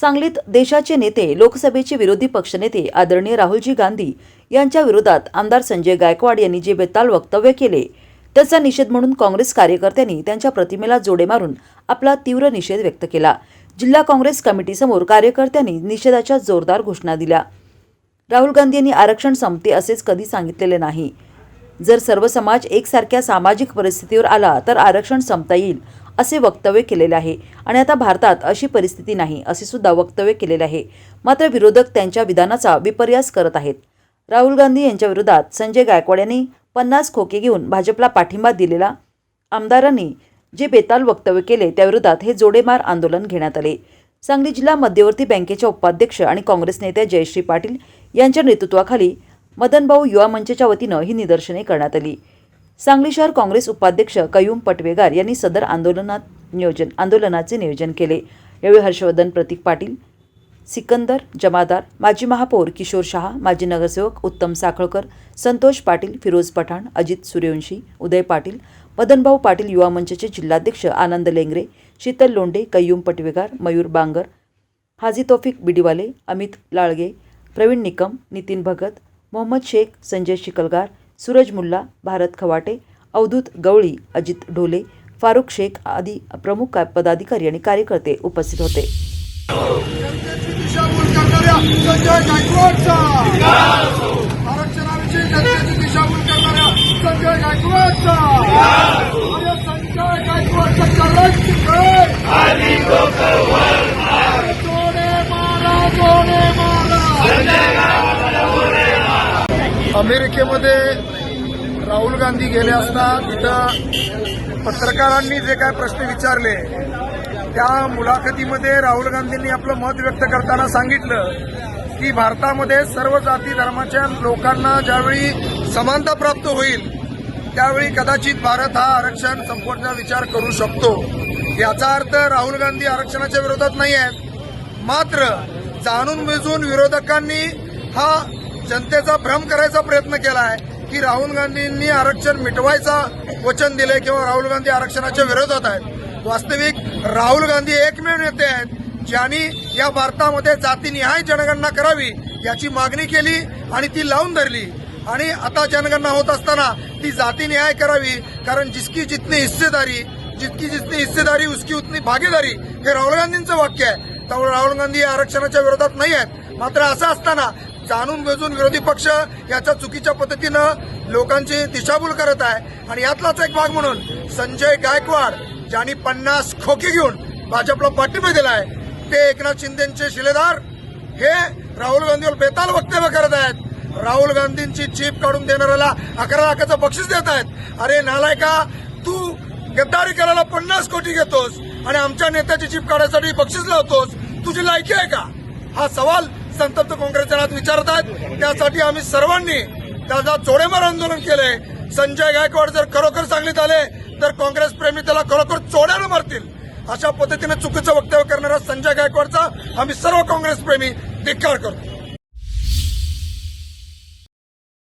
सांगलीत देशाचे नेते लोकसभेचे विरोधी पक्षनेते आदरणीय राहुलजी गांधी यांच्या विरोधात आमदार संजय गायकवाड यांनी जे बेताल वक्तव्य केले त्याचा निषेध म्हणून काँग्रेस कार्यकर्त्यांनी त्यांच्या प्रतिमेला जोडे मारून आपला तीव्र निषेध व्यक्त केला. जिल्हा काँग्रेस कमिटीसमोर कार्यकर्त्यांनी निषेधाच्या जोरदार घोषणा दिल्या. राहुल गांधी यांनी आरक्षण संपते असेच कधी सांगितलेले नाही. जर सर्व समाज एकसारख्या सामाजिक परिस्थितीवर आला तर आरक्षण संपता येईल असे वक्तव्य केलेले आहे. आणि आता भारतात अशी परिस्थिती नाही असे सुद्धा वक्तव्य केलेले आहे. मात्र विरोधक त्यांच्या विधानाचा विपर्यास करत आहेत. राहुल गांधी यांच्या विरोधात संजय गायकवाड यांनी पन्नास खोके घेऊन भाजपला पाठिंबा दिलेला. आमदारांनी जे बेताल वक्तव्य केले त्याविरोधात हे जोडेमार आंदोलन घेण्यात आले. सांगली जिल्हा मध्यवर्ती बँकेच्या उपाध्यक्ष आणि काँग्रेस नेत्या जयश्री पाटील यांच्या नेतृत्वाखाली मदनभाऊ युवा मंचच्या वतीनं ही निदर्शने करण्यात आली. सांगली शहर काँग्रेस उपाध्यक्ष कयूम पटवेगार यांनी सदर आंदोलनात नियोजन आंदोलनाचे नियोजन केले. यावेळी हर्षवर्धन प्रतीक पाटील सिकंदर जमादार माजी महापौर किशोर शहा माजी नगरसेवक उत्तम साखळकर संतोष पाटील फिरोज पठाण अजित सूर्यवंशी उदय पाटील मदनभाऊ पाटील युवा मंचचे जिल्हाध्यक्ष आनंद लेंगरे शीतल लोंडे कय्यूम पटवेगार मयूर बांगर हाजी तौफिक बिडीवाले अमित लाळगे प्रवीण निकम नितीन भगत मोहम्मद शेख संजय शिकलगार सूरज मुल्ला भारत खवाटे अवधूत गवळी अजित ढोले फारुख शेख आदी प्रमुख पदाधिकारी आणि कार्यकर्ते उपस्थित होते. आरक्षणाविषयी जनतेची दिशाभूल करणाऱ्या संजय गायकवाडचा अरे संजय गायकवाडचा कलंक जोडे मारा जोडे मारा अमेरिकेमध्ये राहुल गांधी गेले असता तिथं पत्रकारांनी जे काय प्रश्न विचारले त्या मुलाखतीमध्ये राहुल गांधींनी आपलं मत व्यक्त करताना सांगितलं की भारतामध्ये सर्व जाती धर्माच्या लोकांना ज्यावेळी समानता प्राप्त होईल त्यावेळी कदाचित भारत हा आरक्षण संपवण्याचा विचार करू शकतो. याचा अर्थ राहुल गांधी आरक्षणाच्या विरोधात नाही आहेत मात्र जाणून बुजून विरोधकांनी हा जनतेचा भ्रम करायचा प्रयत्न केला आहे की राहुल गांधींनी आरक्षण मिटवायचा वचन दिले किंवा राहुल गांधी आरक्षणाच्या विरोधात आहेत. वास्तविक राहुल गांधी एकमेव नेते आहेत ज्यांनी या भारतामध्ये जातीनिहाय जनगणना करावी याची मागणी केली आणि ती लावून धरली. आणि आता जनगणना होत असताना ती जातीनिहाय करावी कारण जिसकी जितनी हिस्सेदारी जितकी जितनी हिस्सेदारी उसकी उतनी भागीदारी हे राहुल गांधींचं वाक्य आहे. त्यामुळे राहुल गांधी आरक्षणाच्या विरोधात नाही आहेत. मात्र असं असताना जाणून बुजून विरोधी पक्ष याच्या चुकीच्या पद्धतीनं लोकांची दिशाभूल करत आहे. आणि यातलाच एक भाग म्हणून संजय गायकवाड ज्यांनी पन्नास खोकी घेऊन भाजपला पाठिंबा दिला आहे ते एकनाथ शिंदेचे शिलेदार. हे राहुल गांधीवर बेताल वक्तव्य करत आहेत. राहुल गांधींची चीप काढून देणाऱ्याला अकरा लाखाचं बक्षीस देत आहेत. अरे नालायका तू गद्दारी करायला पन्नास कोटी घेतोस आणि आमच्या नेत्याची चीप काढायसाठी बक्षीस लावतोस. तुझी लायकी आहे का? हा सवाल संतप्त काँग्रेसच्या नात विचारत आहेत त्यासाठी आम्ही सर्वांनी त्याचा जोडेमार आंदोलन केलंय संजय गायकवाड जर खरोखर सांगलीत आले तर काँग्रेस प्रेमी त्याला खरोखर चोड्यानं मारतील. अशा पद्धतीने चुकीचं वक्तव्य करणाऱ्या संजय गायकवाडचा आम्ही सर्व काँग्रेस प्रेमी धिक्कार करतो.